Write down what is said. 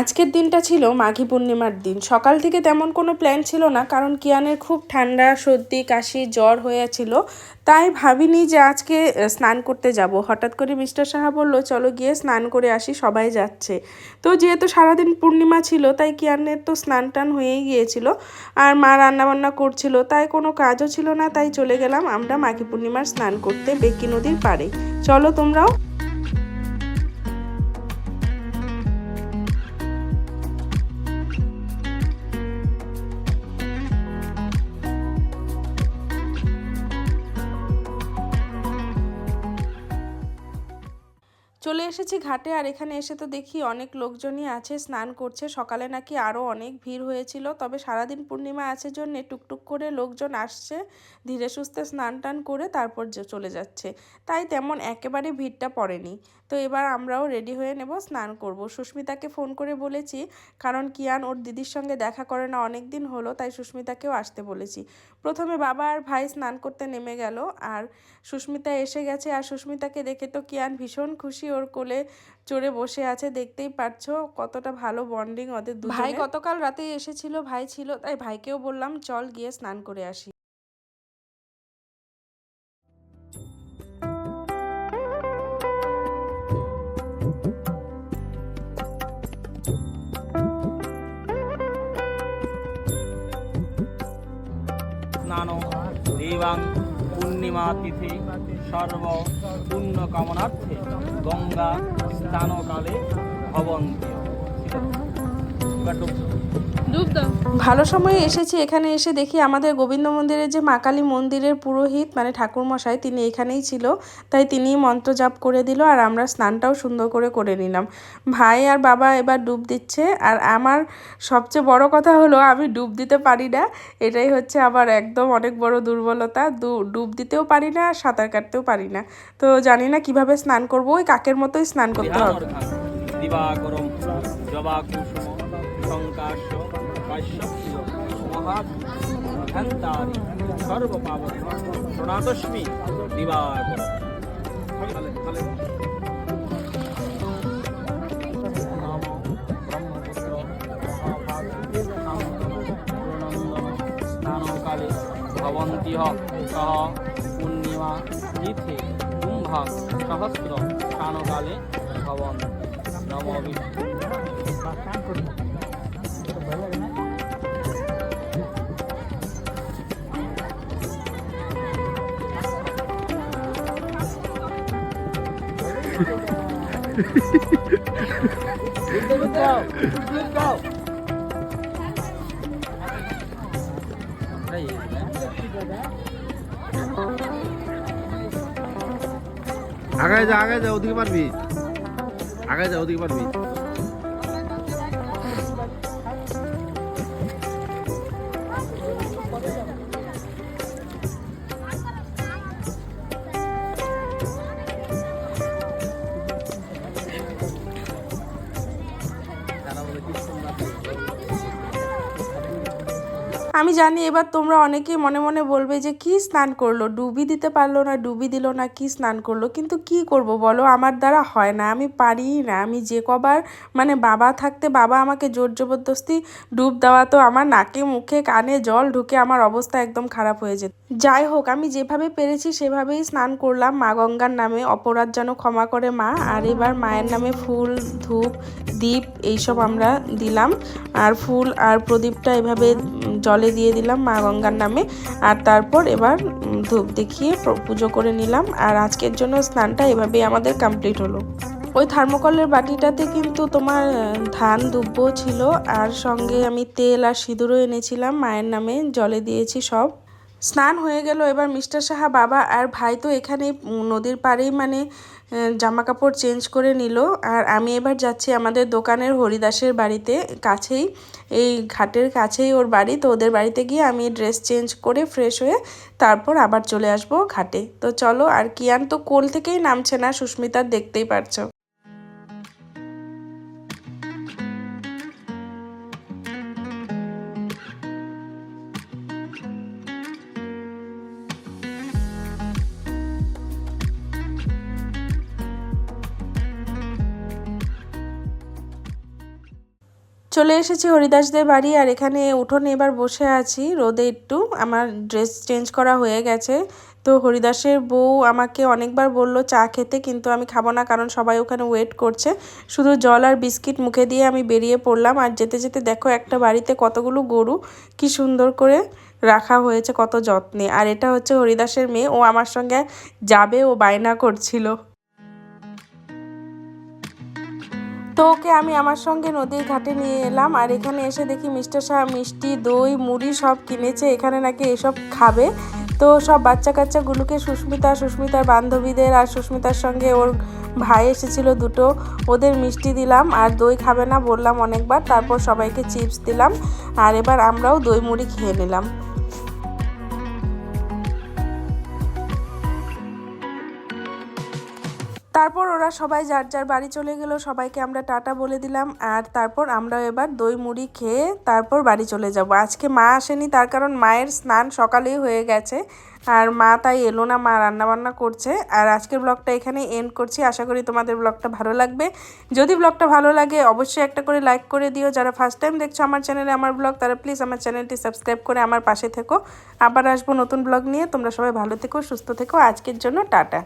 আজকের দিনটা ছিল মাঘী পূর্ণিমার দিন। সকাল থেকে তেমন কোনো প্ল্যান ছিল না, কারণ কিয়ানের খুব ঠান্ডা, সর্দি, কাশি, জ্বর হয়েছিল। তাই ভাবিনি যে আজকে স্নান করতে যাব। হঠাৎ করে মিস্টার সাহা বলল, চলো গিয়ে স্নান করে আসি, সবাই যাচ্ছে। তো যেহেতু সারাদিন পূর্ণিমা ছিল, তাই কিয়ানের তো স্নান টান হয়েই গিয়েছিল। আর মা রান্নাবান্না করছিল, তাই কোনো কাজও ছিল না, তাই চলে গেলাম আমরা মাঘী পূর্ণিমার স্নান করতে বেকি নদীর পাড়ে। চলো তোমরাও চলে এসেছি ঘাটে আর এখানে এসে তো দেখি অনেক লোকজনই আছে, স্নান করছে। সকালে নাকি আরও অনেক ভিড় হয়েছিল, তবে সারাদিন পূর্ণিমা আছে জন্যে টুকটুক করে লোকজন আসছে, ধীরে সুস্থে স্নান টান করে তারপর চলে যাচ্ছে। তাই তেমন একেবারে ভিড়টা পড়েনি। তো এবার আমরাও রেডি হয়ে নেব, স্নান করব। সুস্মিতাকে ফোন করে বলেছি, কারণ কিয়ান ওর দিদির সঙ্গে দেখা করে না অনেক দিন হলো, তাই সুস্মিতাকেও আসতে বলেছি। প্রথমে বাবা আর ভাই স্নান করতে নেমে গেল, আর সুস্মিতা এসে গেছে, আর সুস্মিতাকে দেখে তো কিয়ান ভীষণ খুশি, ওর কোলে চড়ে বসে আছে দেখতেই পারছ কতটা ভালো বন্ডিং ওদের দুজনের। ভাই গতকাল রাতেই এসেছিল ভাই ছিল তাই ভাইকেও বললাম চল গিয়ে স্নান করে আসি। স্নান দেবাং পূর্ণিমা তিথি সর্ব পুণ্য কামনার্থে গঙ্গা স্নানকালে ডুব- ভালো সময়ে এসেছি এখানে এসে দেখি আমাদের গোবিন্দ মন্দিরের যে মা কালী মন্দিরের পুরোহিত মানে ঠাকুরমশাই তিনি এখানেই ছিল। তাই তিনি মন্ত্র জাপ করে দিল আর আমরা স্নানটাও সুন্দর করে করে নিলাম। ভাই আর বাবা এবার ডুব দিচ্ছে আর আমার সবচেয়ে বড় কথা হলো আমি ডুব দিতে পারি না। এটাই হচ্ছে আমার একদম অনেক বড় দুর্বলতা। দু- ডুব দিতেও পারি না আর সাঁতার কাটতেও পারি না। তো জানি না কীভাবে স্নান করব ওই কাকের মতোই স্নান করতে হবে। জবা কুসুম। শঙ্কাশ কাশ্যপ্রিয় মহাঘন্তারি সর্বপাবন প্রণাতস্মি দিবাকর স্নানকালে ভবন্তি সহ পূর্ণিমা তিথি কুম্ভ সহস্র স্নানকালে ভবন নম আগায় যা আগায় যা ওদিকে পারবি আগায় যা ওদিকে পারবি আমি জানি এবার তোমরা অনেকেই মনে মনে বলবে যে কি স্নান করল? ডুবি দিতে পারল না, ডুবি দিল না, কি স্নান করল? কিন্তু কি করব বলো? আমার দ্বারা হয় না, আমি পারি না। আমি যে কবার মানে বাবা থাকতে বাবা আমাকে জোর জবরদস্তি ডুব দেওয়া তো আমার নাকে, মুখে, কানে জল ঢুকে আমার অবস্থা একদম খারাপ হয়ে যেত। যাই হোক, আমি যেভাবে পেরেছি সেভাবেই স্নান করলাম। মা গঙ্গার নামে অপরাধ যেন ক্ষমা করে মা। আর এবার মায়ের নামে ফুল, ধূপ, দীপ এইসব আমরা দিলাম। আর ফুল আর প্রদীপটা এভাবে জলে দিয়ে দিলাম মা গঙ্গার নামে। আর তারপর এবার ধূপ দেখিয়ে পুজো করে নিলাম। আর আজকের জন্য স্নানটা এভাবেই আমাদের কমপ্লিট হলো। ওই থার্মোকলের বাটিটাতে কিন্তু তোমার ধান দুব্য ছিল। আর সঙ্গে আমি তেল আর সিঁদুরও এনেছিলাম। মায়ের নামে জলে দিয়েছি সব। স্নান হয়ে গেল। এবার মিস্টার সাহা বাবা আর ভাই তো এখানে নদীর পাড়েই মানে জামা কাপড় চেঞ্জ করে নিল। আর আমি এবার যাচ্ছি আমাদের দোকানের হরিদাসের বাড়িতে কাছেই। এই ঘাটের কাছেই ওর বাড়ি। তো ওদের বাড়িতে গিয়ে আমি ড্রেস চেঞ্জ করে ফ্রেশ হয়ে তারপর আবার চলে আসব ঘাটে। তো চলো আর কিয়ান তো কোল থেকেই নামছে না সুস্মিতার দেখতেই পারছ। চলে এসেছি হরিদাসদের বাড়ি আর এখানে উঠোনে এবার বসে আছি, রোদে একটু। আমার ড্রেস চেঞ্জ করা হয়ে গেছে। তো হরিদাসের বউ আমাকে অনেকবার বলল, চা খেতে কিন্তু আমি খাব না কারণ সবাই ওখানে ওয়েট করছে। শুধু জল আর বিস্কিট মুখে দিয়ে আমি বেরিয়ে পড়লাম। আর যেতে যেতে দেখো একটা বাড়িতে কতগুলো গরু। কি সুন্দর করে রাখা হয়েছে, কত যত্নে। আর এটা হচ্ছে হরিদাসের মেয়ে। ও আমার সঙ্গে যাবে, ও বায়না করছিল। তো ওকে আমি আমার সঙ্গে নদীর ঘাটে নিয়ে এলাম আর এখানে এসে দেখি মিস্টার শাহ মিষ্টি, দই, মুড়ি সব কিনেছে। এখানে নাকি এসব খাবে। তো সব বাচ্চা কাচ্চাগুলোকে সুস্মিতা, সুস্মিতার বান্ধবীদের আর সুস্মিতার সঙ্গে ওর ভাই এসেছিল দুটো। ওদের মিষ্টি দিলাম আর দই খাবে না বললাম অনেকবার। তারপর সবাইকে চিপস দিলাম আর এবার আমরাও দই, মুড়ি খেয়ে নিলাম। তারপর ওরা সবাই যার যার বাড়ি চলে গেল, সবাইকে আমরা টাটা বলে দিলাম। আর তারপর আমরা এবার দই মুড়ি খেয়ে তারপর বাড়ি চলে যাব। আজকে মা আসেনি, তার কারণ মায়ের স্নান সকালেই হয়ে গেছে। আর মা তাই এলো না, মা রান্নাবান্না করছে। আর আজকের ব্লগটা এখানে এন্ড করছি। আশা করি তোমাদের ব্লগটা ভালো লাগবে। যদি ব্লগটা ভালো লাগে, অবশ্যই একটা করে লাইক করে দিও। যারা ফার্স্ট টাইম দেখছ আমার চ্যানেলে আমার ব্লগ তারা প্লিজ আমার চ্যানেলটি সাবস্ক্রাইব করে আমার পাশে থেকো। আবার আসব নতুন ব্লগ নিয়ে। তোমরা সবাই ভালো থেকো, সুস্থ থেকো। আজকের জন্য টাটা।